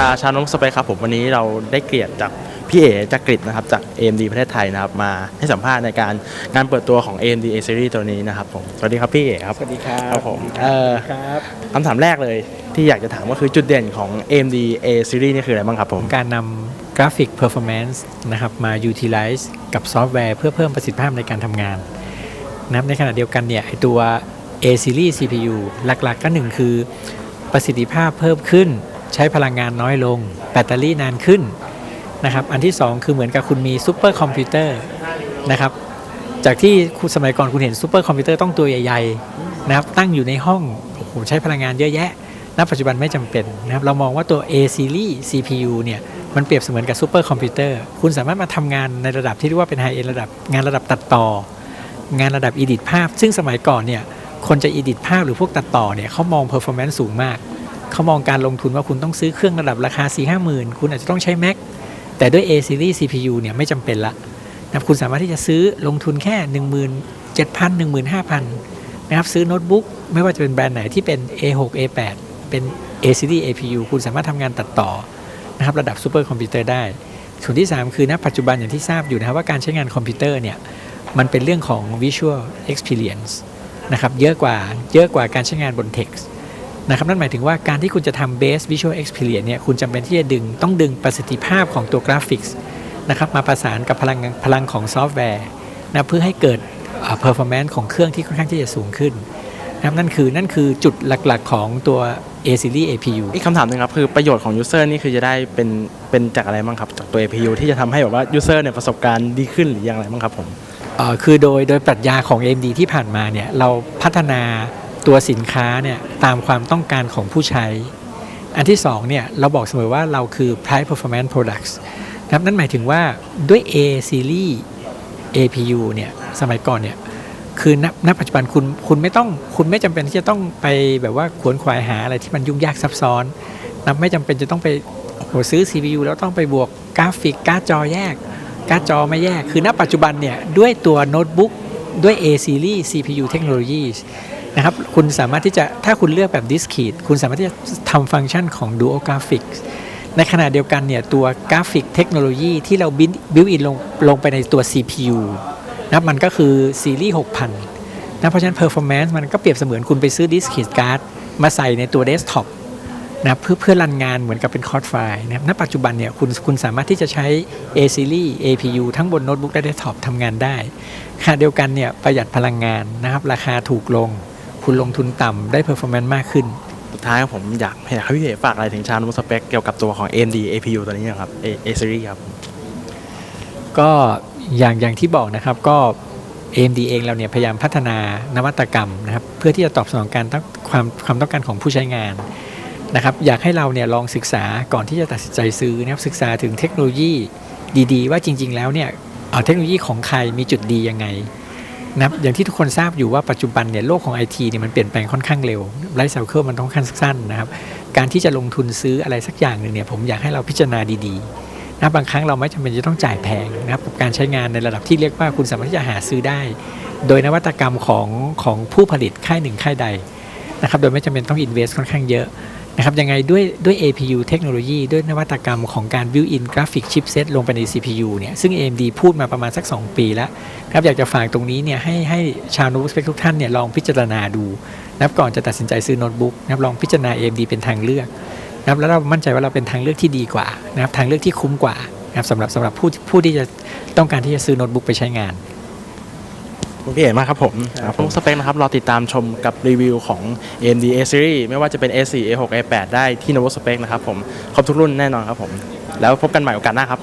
อ่าชาวนมสเปคครับผมวันนี้เราได้เกียรติจากพี่เอ๋จากกริดนะครับจาก AMD ประเทศไทยนะครับมาให้สัมภาษณ์ในการงานเปิดตัวของ AMD A Series ตัวนี้นะครับผมสวัสดีครับพี่เอ๋ครับสวัสดีครับครับผมเอเอ่อครับคำถามแรกเลยที่อยากจะถามก็คือจุดเด่นของ AMD A Series นี่คืออะไรบ้างครับผมการนำกราฟิก performance นะครับมา utilize กับซอฟต์แวร์เพื่อเพิ่มประสิทธิภาพในการทำงานนะครับในขณะเดียวกันเนี่ยไอ้ตัว A series CPU หลักๆก็หนึ่งคือประสิทธิภาพเพิ่มขึ้น ใช้พลังงานน้อยลง แบตเตอรี่นานขึ้นนะครับ อันที่ 2 คือเหมือนกับคุณมีซูเปอร์คอมพิวเตอร์นะครับจากที่คุณสมัยก่อนคุณเห็นซูเปอร์คอมพิวเตอร์ต้องตัวใหญ่ๆนะครับตั้งอยู่ในห้องโอ้โหใช้พลังงานเยอะแยะณปัจจุบันไม่จำเป็นนะครับเรามองว่าตัว A series CPU เนี่ยมันเปรียบเสมือนกับซูเปอร์คอมพิวเตอร์คุณสามารถมาทำงานในระดับที่เรียกว่าเป็นไฮเอ็นระดับงานระดับตัดต่อ งานระดับ edit ภาพ ซึ่งสมัยก่อนเนี่ยคนจะ edit ภาพหรือพวกตัดต่อเนี่ยเขามอง performance สูงมาก เขามองการลงทุนว่าคุณต้องซื้อเครื่องระดับราคา 4 5 หมื่น คุณอาจจะต้องใช้ Mac แต่ด้วย A series CPU เนี่ยไม่จำเป็นละนะครับคุณสามารถที่จะซื้อลงทุนแค่ 17,000 15,000นะครับซื้อโน้ตบุ๊กไม่ว่าจะเป็นแบรนด์ไหนที่เป็น A6 A8 เป็น A series APU คุณสามารถทำงานตัดต่อนะครับระดับซูเปอร์คอมพิวเตอร์ได้ ส่วนที่ 3 คือณปัจจุบันอย่างที่ทราบอยู่นะครับว่าการใช้งานคอมพิวเตอร์เนี่ยมันเป็นเรื่องของ visual experience นะครับเยอะกว่าเยอะกว่าการใช้งานบน text นะครับนั่นหมายถึงว่าการที่คุณจะทำ base visual experience เนี่ยคุณจำเป็นที่จะดึงต้องดึงประสิทธิภาพของตัวกราฟิกส์นะครับมาประสานกับพลังพลังของซอฟต์แวร์นะเพื่อให้เกิดเอ่อ performance ของเครื่องที่ค่อนข้างที่จะสูงขึ้นนะครับนั่นคือนั่นคือจุดหลักๆของตัว A series APU อีกคำถามหนึงครับคือประโยชน์ของ User นี่คือจะได้เป็นเป็นจากอะไรบ้างครับจากตัว APU ที่จะทำให้แบบว่า User เนี่ยประสบการณ์ดีขึ้นหรืออย่างไรบ้างครับผมเอ่อคือโดยโดยปรัชญาของ AMD ที่ผ่านมาเนี่ยเราพัฒนา ตัวสินค้าเนี่ยตามความต้องการของผู้ใช้ อันที่2เนี่ยเราบอกเสมอว่าเราคือ price performance products นะครับนั่นหมายถึงว่าด้วย A series APU เนี่ยสมัยก่อนเนี่ยคือณณปัจจุบันคุณคุณไม่ต้องคุณไม่จำเป็นที่จะต้องไปแบบว่าขวนขวายหาอะไรที่มันยุ่งยากซับซ้อนนะไม่จำเป็นจะต้องไปโอ้โหซื้อ CPU แล้วต้องไปบวกกราฟิกการ์ดจอแยกการ์ดจอไม่แยก คือณปัจจุบันเนี่ยด้วยตัวโน้ตบุ๊กด้วย A series CPU Technologies นะครับ คุณสามารถที่จะถ้าคุณเลือกแบบ discrete คุณสามารถที่จะทำฟังก์ชันของ dual graphics ในขณะเดียวกันเนี่ยตัวกราฟิกเทคโนโลยีที่เรา build build in ลงลงไปในตัว CPU นะมันก็คือซีรีส์6,000นะเพราะฉะนั้น performance มันก็เปรียบเสมือนคุณไปซื้อ discrete card มาใส่ในตัว desktop นะเพื่อเพื่อรันงานเหมือนกับเป็นคอร์ดไฟล์นะณปัจจุบันเนี่ยคุณคุณสามารถที่จะใช้ A series APU ทั้งบนโน้ตบุ๊กและเดสก์ท็อปทำงานได้ขณะเดียวกันเนี่ยประหยัดพลังงานนะครับราคาถูกลง คุณลงทุนต่ำได้ performance มากขึ้น สุดท้ายครับผมอยากอยากให้พี่เอ๋ฝากอะไรถึงชาวนมสเปคเกี่ยวกับตัวของ AMD APU ตัวนี้นะครับ A A Series ครับ ก็อย่างอย่างที่บอกนะครับก็ AMD เองเราเนี่ยพยายามพัฒนานวัตกรรมนะครับเพื่อที่จะตอบสนองการต้องความความต้องการของผู้ใช้งานนะครับอยากให้เราเนี่ยลองศึกษาก่อนที่จะตัดสินใจซื้อนะครับศึกษาถึงเทคโนโลยีดีๆ ว่าจริง ๆ แล้วเนี่ยเอาเทคโนโลยีของใครมีจุดดียังไง นะอย่างที่ทุกคนทราบอยู่ว่าปัจจุบันเนี่ยโลกของ IT เนี่ยมันเปลี่ยนแปลงค่อนข้างเร็วไลฟ์ไซเคิลมันต้องค่อนข้างสั้นนะครับ การที่จะลงทุนซื้ออะไรสักอย่างหนึ่งเนี่ยผมอยากให้เราพิจารณาดีๆนะบางครั้งเราไม่จำเป็นจะต้องจ่ายแพงนะครับกับการใช้งานในระดับที่เรียกว่าคุณสามารถที่จะหาซื้อได้ โดยนวัตกรรมของของผู้ผลิตค่ายหนึ่งค่ายใดนะครับโดยไม่จำเป็นต้อง invest ค่อนข้างเยอะ นะครับยังไงด้วยด้วย APU เทคโนโลยีด้วยนวัตกรรมของการ built-in graphic chipset ลงไปใน CPU เนี่ยซึ่ง AMD พูดมาประมาณสัก 2 ปีแล้วนะครับอยากจะฝากตรงนี้เนี่ยให้ให้ชาวโน้ตบุ๊กทุกท่านเนี่ยลองพิจารณาดูนะครับก่อนจะตัดสินใจซื้อโน้ตบุ๊กนะครับลองพิจารณา AMD เป็นทางเลือกนะครับแล้วเรามั่นใจว่าเราเป็นทางเลือกที่ดีกว่านะครับทางเลือกที่คุ้มกว่านะครับสำหรับสำหรับผู้ผู้ที่จะต้องการที่จะซื้อโน้ตบุ๊กไปใช้งาน คุณพี่เอ๋มากครับผมครับผมสเปคนะครับรอติดตามชมกับรีวิวของ AMD A Series ไม่ว่าจะเป็น A4 A6 A8 ได้ที่ Novo Spec นะครับผม ครบทุกรุ่นแน่นอนครับผม แล้วพบกันใหม่โอกาสหน้าครับ